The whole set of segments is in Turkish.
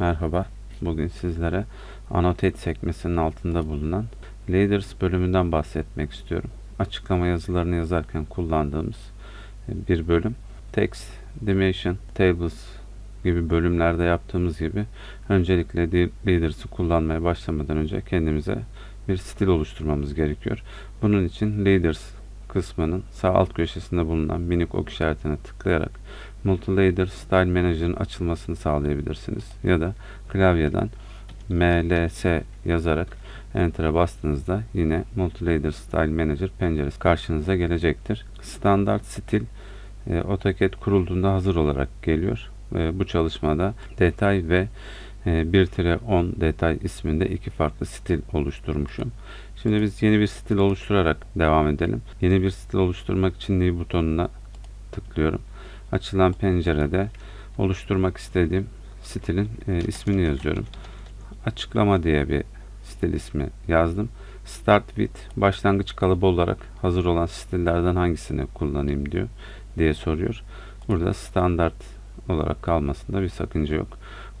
Merhaba. Bugün sizlere Annotate sekmesinin altında bulunan Leaders bölümünden bahsetmek istiyorum. Açıklama yazılarını yazarken kullandığımız bir bölüm. Text, Dimension, Tables gibi bölümlerde yaptığımız gibi öncelikle de- Leaders'ı kullanmaya başlamadan önce kendimize bir stil oluşturmamız gerekiyor. Bunun için Leaders kısmının sağ alt köşesinde bulunan minik ok işaretine tıklayarak Multilayer Style Manager'ın açılmasını sağlayabilirsiniz. Ya da klavyeden MLS yazarak Enter'a bastığınızda yine Multilayer Style Manager penceresi karşınıza gelecektir. Standart stil e, AutoCAD kurulduğunda hazır olarak geliyor. E, bu çalışmada detay ve e, 1-10 detay isminde iki farklı stil oluşturmuşum. Şimdi biz yeni bir stil oluşturarak devam edelim. Yeni bir stil oluşturmak için New butonuna tıklıyorum. Açılan pencerede oluşturmak istediğim stilin e, ismini yazıyorum. Açıklama diye bir stil ismi yazdım. Start with başlangıç kalıbı olarak hazır olan stillerden hangisini kullanayım diyor diye soruyor. Burada standart olarak kalmasında bir sakınca yok.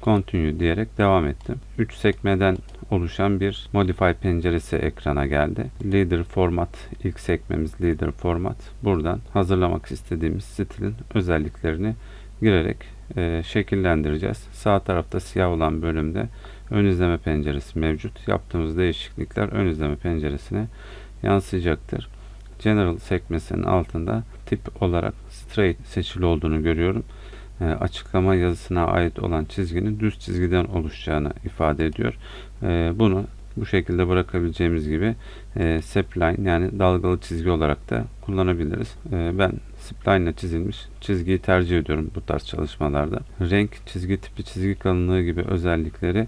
Continue diyerek devam ettim. 3 sekmeden oluşan bir Modify penceresi ekrana geldi. Leader Format ilk sekmemiz Leader Format. Buradan hazırlamak istediğimiz stilin özelliklerini girerek e, şekillendireceğiz. Sağ tarafta siyah olan bölümde ön izleme penceresi mevcut. Yaptığımız değişiklikler ön izleme penceresine yansıyacaktır. General sekmesinin altında tip olarak straight seçili olduğunu görüyorum. E, açıklama yazısına ait olan çizginin düz çizgiden oluşacağını ifade ediyor. E, bunu bu şekilde bırakabileceğimiz gibi e, yani dalgalı çizgi olarak da kullanabiliriz. E, ben spline ile çizilmiş çizgiyi tercih ediyorum bu tarz çalışmalarda. Renk, çizgi tipi, çizgi kalınlığı gibi özellikleri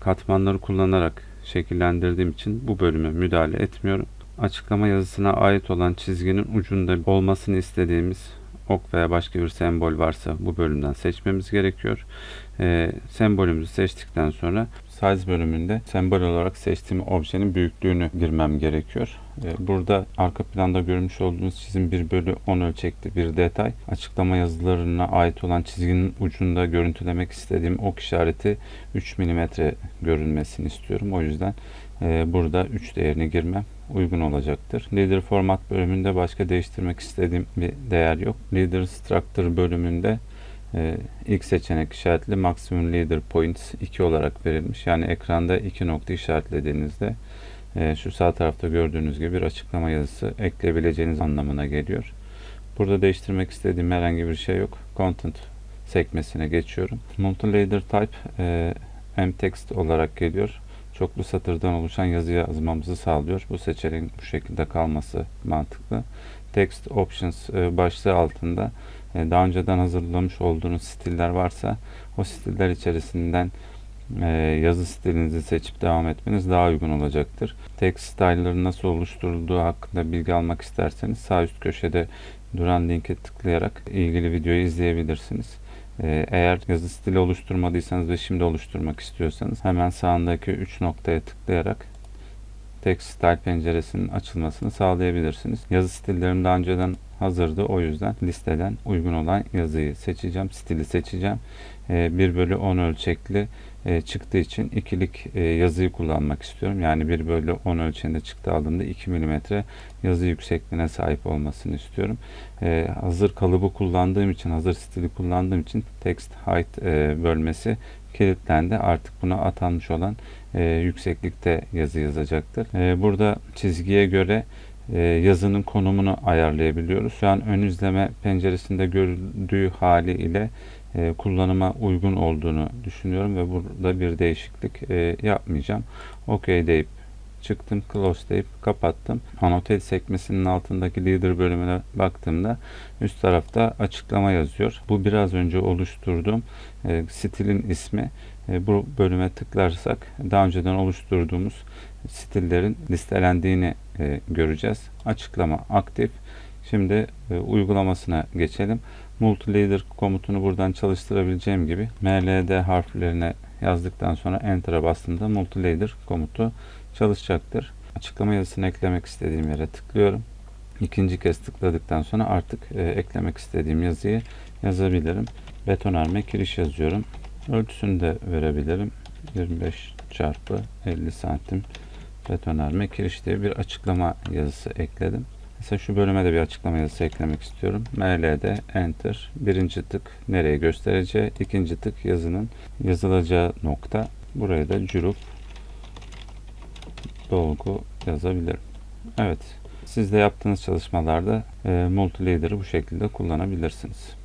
katmanları kullanarak şekillendirdiğim için bu bölüme müdahale etmiyorum. Açıklama yazısına ait olan çizginin ucunda olmasını istediğimiz ok veya başka bir sembol varsa bu bölümden seçmemiz gerekiyor. Ee, sembolümüzü seçtikten sonra size bölümünde sembol olarak seçtiğim objenin büyüklüğünü girmem gerekiyor. Ee, burada arka planda görmüş olduğunuz çizim 1 bölü 10 ölçekli bir detay. Açıklama yazılarına ait olan çizginin ucunda görüntülemek istediğim ok işareti 3 mm görünmesini istiyorum. O yüzden e, burada 3 değerini girmem uygun olacaktır. Leader Format bölümünde başka değiştirmek istediğim bir değer yok. Leader Structure bölümünde e, ilk seçenek işaretli Maximum Leader Points 2 olarak verilmiş. Yani ekranda 2 nokta işaretlediğinizde e, şu sağ tarafta gördüğünüz gibi bir açıklama yazısı ekleyebileceğiniz anlamına geliyor. Burada değiştirmek istediğim herhangi bir şey yok. Content sekmesine geçiyorum. Multilayer Type e, M-Text olarak geliyor çoklu satırdan oluşan yazı yazmamızı sağlıyor. Bu seçeneğin bu şekilde kalması mantıklı. Text Options e, başlığı altında e, daha önceden hazırlamış olduğunuz stiller varsa o stiller içerisinden yazı stilinizi seçip devam etmeniz daha uygun olacaktır. Text style'ların nasıl oluşturulduğu hakkında bilgi almak isterseniz sağ üst köşede duran linke tıklayarak ilgili videoyu izleyebilirsiniz. Ee, Eğer yazı stili oluşturmadıysanız ve şimdi oluşturmak istiyorsanız hemen sağındaki 3 noktaya tıklayarak Text Style penceresinin açılmasını sağlayabilirsiniz. Yazı stillerim daha önceden hazırdı. O yüzden listeden uygun olan yazıyı seçeceğim. Stili seçeceğim. 1 bölü 10 ölçekli e, çıktığı için ikilik e, yazıyı kullanmak istiyorum. Yani 1 bölü 10 ölçeğinde çıktı aldığımda 2 mm yazı yüksekliğine sahip olmasını istiyorum. E, hazır kalıbı kullandığım için, hazır stili kullandığım için text height e, bölmesi kilitlendi. Artık buna atanmış olan e, yükseklikte yazı yazacaktır. E, burada çizgiye göre e, yazının konumunu ayarlayabiliyoruz. Şu an ön izleme penceresinde görüldüğü hali ile e, kullanıma uygun olduğunu düşünüyorum ve burada bir değişiklik e, yapmayacağım. OK deyip çıktım. Close deyip kapattım. Annotate sekmesinin altındaki Leader bölümüne baktığımda üst tarafta açıklama yazıyor. Bu biraz önce oluşturduğum e, stilin ismi. Bu bölüme tıklarsak daha önceden oluşturduğumuz stillerin listelendiğini göreceğiz. Açıklama aktif. Şimdi e, uygulamasına geçelim. Multileader komutunu buradan çalıştırabileceğim gibi MLD harflerine yazdıktan sonra Enter'a bastığımda Multileader komutu çalışacaktır. Açıklama yazısını eklemek istediğim yere tıklıyorum. İkinci kez tıkladıktan sonra artık e, eklemek istediğim yazıyı yazabilirim. Betonarme kiriş yazıyorum. Ölçüsünü de verebilirim. 25 çarpı 50 santim betonarme kiriş diye bir açıklama yazısı ekledim. Mesela şu bölüme de bir açıklama yazısı eklemek istiyorum. ML'de Enter. Birinci tık nereye göstereceği. ikinci tık yazının yazılacağı nokta. Buraya da cüruf dolgu yazabilirim. Evet. Siz de yaptığınız çalışmalarda e, multileader'ı bu şekilde kullanabilirsiniz.